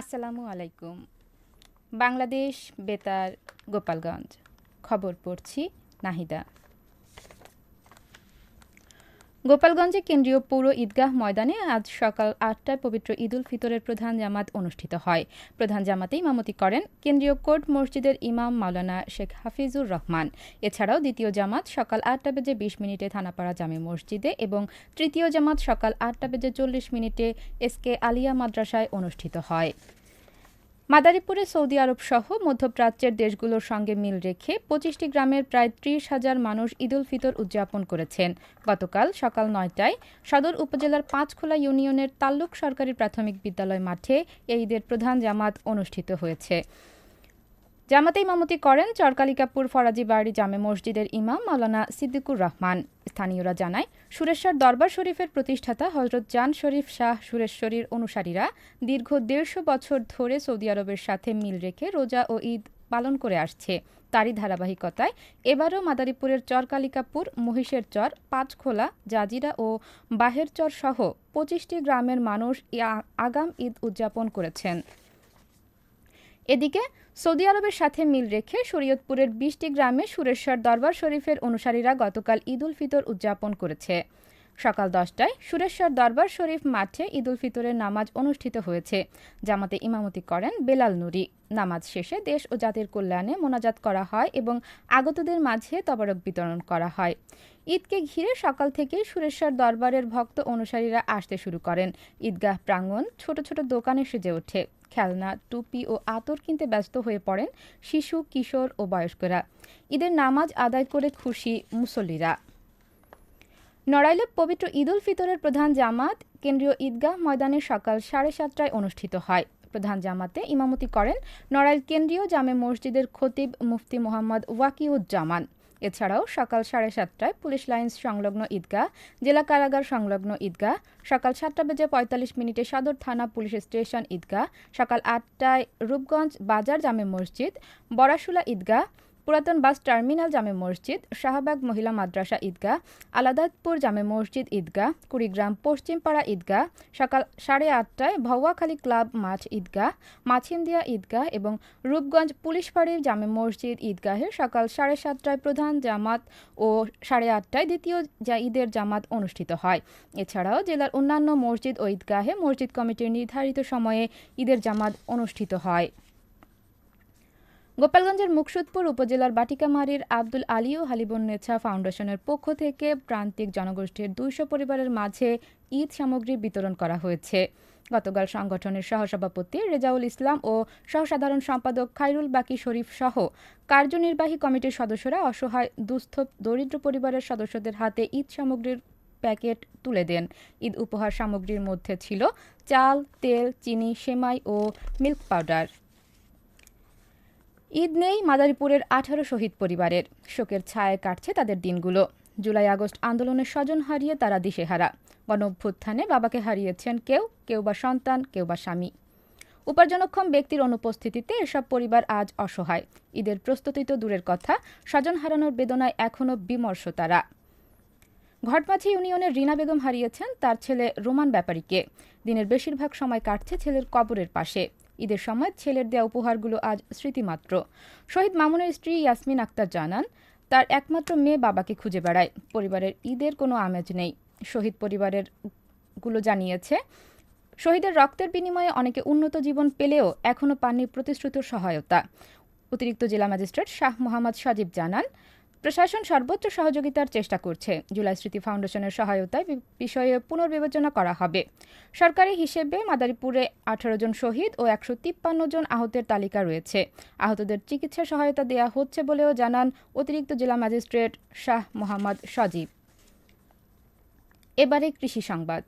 আসসালামু আলাইকুম। বাংলাদেশ বেতার গোপালগঞ্জ। খবর পড়ছি নাহিদা। গোপালগঞ্জে কেন্দ্রীয় পৌর ঈদগাহ ময়দানে আজ সকাল আটটায় পবিত্র ঈদুল ফিতরের প্রধান জামাত অনুষ্ঠিত হয়। প্রধান জামাতে ইমামতি করেন কেন্দ্রীয় কোর্ট মসজিদের ইমাম মাওলানা শেখ হাফিজুর রহমান। এছাড়াও দ্বিতীয় জামাত সকাল আটটা বেজে বিশ মিনিটে থানাপাড়া জামে মসজিদে এবং তৃতীয় জামাত সকাল আটটা বেজে চল্লিশ মিনিটে এসকে আলিয়া মাদ্রাসায় অনুষ্ঠিত হয়। মাদারীপুরে সৌদি আরব সহ মধ্যপ্রাচ্যের দেশগুলোর সঙ্গে মিল রেখে পঁচিশটি গ্রামের প্রায় ত্রিশ হাজার মানুষ ঈদুল ফিতর উদযাপন করেছেন। গতকাল সকাল নয়টায় সদর উপজেলার পাঁচখোলা ইউনিয়নের তাল্লুক সরকারি প্রাথমিক বিদ্যালয় মাঠে এই ঈদের প্রধান জামাত অনুষ্ঠিত হয়েছে। জামাতে ইমামতি করেন চরকালিকাপুর ফরাজি বাড়ি জামে মসজিদের ইমাম মাওলানা সিদ্দিকুর রহমান। স্থানীয়রা জানায়, সুরেশ্বর দরবার শরীফের প্রতিষ্ঠাতা হজরত জান শরীফ শাহ সুরেশ্বরীর অনুসারীরা দীর্ঘ দেড়শো বছর ধরে সৌদি আরবের সাথে মিল রেখে রোজা ও ঈদ পালন করে আসছে। তারই ধারাবাহিকতায় এবারও মাদারীপুরের চরকালিকাপুর, মহিষের চর, পাঁচখোলা, জাজিরা ও বাহের চর সহ পঁচিশটি গ্রামের মানুষ আগাম ঈদ উদযাপন করেছেন। এদিকে সৌদি আরবের সাথে মিল রেখে শরীয়তপুরের বিশটি গ্রামে সুরেশ্বর দরবার শরীফের অনুসারীরা গতকাল ঈদ উল ফিতর উদযাপন করেছে। সকাল দশটায় সুরেশ্বর দরবার শরীফ মাঠে ঈদ উল ফিতরের নামাজ অনুষ্ঠিত হয়েছে। জামাতে ইমামতি করেন বেলাল নুরি। নামাজ শেষে দেশ ও জাতির কল্যাণে মোনাজাত করা হয় এবং আগতদের মাঝে তবারক বিতরণ করা হয়। ঈদকে ঘিরে সকাল থেকেই সুরেশ্বর দরবারের ভক্ত অনুসারীরা আসতে শুরু করেন। ঈদগাহ প্রাঙ্গণ ছোট ছোট দোকানে সেজে ওঠে। খেলনা, টুপি ও আতর কিনতে ব্যস্ত হয়ে পড়েন শিশু, কিশোর ও বয়স্করা। ঈদের নামাজ আদায় করে খুশি মুসল্লিরা। নড়াইলে পবিত্র ঈদুল ফিতরের প্রধান জামাত কেন্দ্রীয় ঈদগাহ ময়দানে সকাল সাড়ে সাতটায় অনুষ্ঠিত হয়। প্রধান জামাতে ইমামতি করেন নড়াইল কেন্দ্রীয় জামে মসজিদের খতিব মুফতি মোহাম্মদ ওয়াকিউজ্জামান। এছাড়াও সকাল সাড়ে সাতটায় পুলিশ লাইন্স সংলগ্ন ঈদগাহ, জেলা কারাগার সংলগ্ন ঈদগাহ, সকাল সাতটা বেজে পঁয়তাল্লিশ মিনিটে সদর থানা পুলিশ স্টেশন ঈদগাহ, সকাল আটটায় রূপগঞ্জ বাজার জামে মসজিদ বরাশুলা ঈদগাহ পুরাতন বাস টার্মিনাল জামে মসজিদ, শাহবাগ মহিলা মাদ্রাসা ঈদগাহ, আলাদাতপুর জামে মসজিদ ঈদগাহ, কুড়িগ্রাম পশ্চিমপাড়া ঈদগাহ, সকাল সাড়ে আটটায় ভৌয়াখালী ক্লাব মাঠ ঈদগাহ, মাছিন্দিয়া ঈদগাহ এবং রূপগঞ্জ পুলিশ ফাঁড়ির জামে মসজিদ ঈদগাহে সকাল সাড়ে সাতটায় প্রধান জামাত ও সাড়ে আটটায় দ্বিতীয় ঈদের জামাত অনুষ্ঠিত হয়। এছাড়াও জেলার অন্যান্য মসজিদ ও ঈদগাহে মসজিদ কমিটির নির্ধারিত সময়ে ঈদের জামাত অনুষ্ঠিত হয়। গোপালগঞ্জের মুকসুদপুর উপজেলার বাটিকামারির আব্দুল আলী ও হালিবুন্নেছা ফাউন্ডেশনের পক্ষ থেকে প্রান্তিক জনগোষ্ঠীর দুইশো পরিবারের মাঝে ঈদ সামগ্রী বিতরণ করা হয়েছে। গতকাল সংগঠনের সহসভাপতি রেজাউল ইসলাম ও সহসাধারণ সম্পাদক খাইরুল বাকি শরীফ সহ কার্যনির্বাহী কমিটির সদস্যরা অসহায়, দুস্থ, দরিদ্র পরিবারের সদস্যদের হাতে ঈদ সামগ্রীর প্যাকেট তুলে দেন। ঈদ উপহার সামগ্রীর মধ্যে ছিল চাল, তেল, চিনি, সেমাই ও মিল্ক পাউডার। ঈদ নেই মাদারীপুরের আঠারো শহীদ পরিবারের। শোকের ছায় কাটছে তাদের দিনগুলো। জুলাই, আগস্ট আন্দোলনের স্বজন হারিয়ে তারা দিশেহারা। গণঅভ্যুত্থানে বাবাকে হারিয়েছেন কেউ কেউ বা সন্তান, কেউ বা স্বামী। উপার্জনক্ষম ব্যক্তির অনুপস্থিতিতে এসব পরিবার আজ অসহায়। ঈদের প্রস্তুতি তো দূরের কথা, স্বজন হারানোর বেদনায় এখনও বিমর্ষ তারা। ঘটমাঝি ইউনিয়নের রিনা বেগম হারিয়েছেন তার ছেলে রোমান ব্যাপারীকে। দিনের বেশিরভাগ সময় কাটছে ছেলের কবরের পাশে। ঈদের সময় ছেলের দেওয়া উপহারগুলো আজ স্মৃতিমাত্র। শহীদ মামুনের স্ত্রী ইয়াসমিন আক্তার জানান, তার একমাত্র মেয়ে বাবাকে খুঁজে বেড়ায়। পরিবারের ঈদের কোনো আমেজ নেই। শহীদ পরিবারেরগুলো জানিয়েছে, শহীদের রক্তের বিনিময়ে অনেকে উন্নত জীবন পেলেও এখনও পাননি প্রতিশ্রুত সহায়তা। অতিরিক্ত জেলা ম্যাজিস্ট্রেট শাহ মোহাম্মদ সাজিব জানান প্রশাসন সর্বোচ্চ সহযোগিতার চেষ্টা করছে। জুলাই স্মৃতি ফাউন্ডেশনের সহায়তায় বিষয়ে পুনর্বিবেচনা করা হবে। সরকারি হিসেবে মাদারীপুরে আঠারো জন শহীদ ও একশো তিপ্পান্ন জন আহতের তালিকা রয়েছে। আহতদের চিকিৎসা সহায়তা দেওয়া হচ্ছে বলেও জানান অতিরিক্ত জেলা ম্যাজিস্ট্রেট শাহ মোহাম্মদ সজীব। এবারে কৃষি সংবাদ।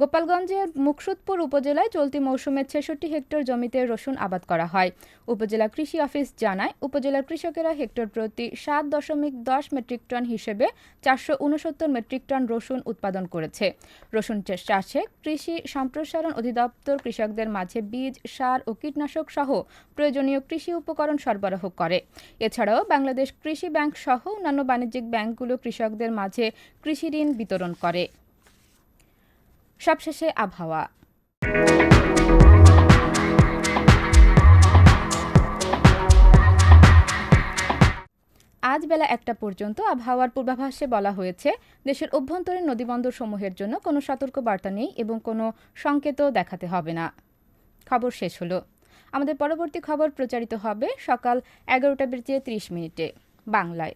গোপালগঞ্জের মুকসুদপুর উপজেলায় চলতি মৌসুমে ছেষট্টি হেক্টর জমিতে রসুন আবাদ করা হয়। উপজেলা কৃষি অফিস জানায়, উপজেলার কৃষকেরা হেক্টর প্রতি সাত দশমিক দশ মেট্রিক টন হিসেবে চারশো উনসত্তর মেট্রিক টন রসুন উৎপাদন করেছে। রসুন চাষে কৃষি সম্প্রসারণ অধিদপ্তর কৃষকদের মাঝে বীজ, সার ও কীটনাশক সহ প্রয়োজনীয় কৃষি উপকরণ সরবরাহ করে। এছাড়াও বাংলাদেশ কৃষি ব্যাংক সহ অন্যান্য বাণিজ্যিক ব্যাংকগুলো কৃষকদের মাঝে কৃষি ঋণ বিতরণ করে। সবশেষে আবহাওয়া। আজ বেলা একটা পর্যন্ত আবহাওয়ার পূর্বাভাসে বলা হয়েছে, দেশের অভ্যন্তরীণ নদীবন্দর সমূহের জন্য কোনো সতর্ক বার্তা নেই এবং কোনো সংকেতও দেখাতে হবে না। খবর শেষ হলো। আমাদের পরবর্তী খবর প্রচারিত হবে সকাল এগারোটা বেজে ত্রিশ মিনিটে বাংলায়।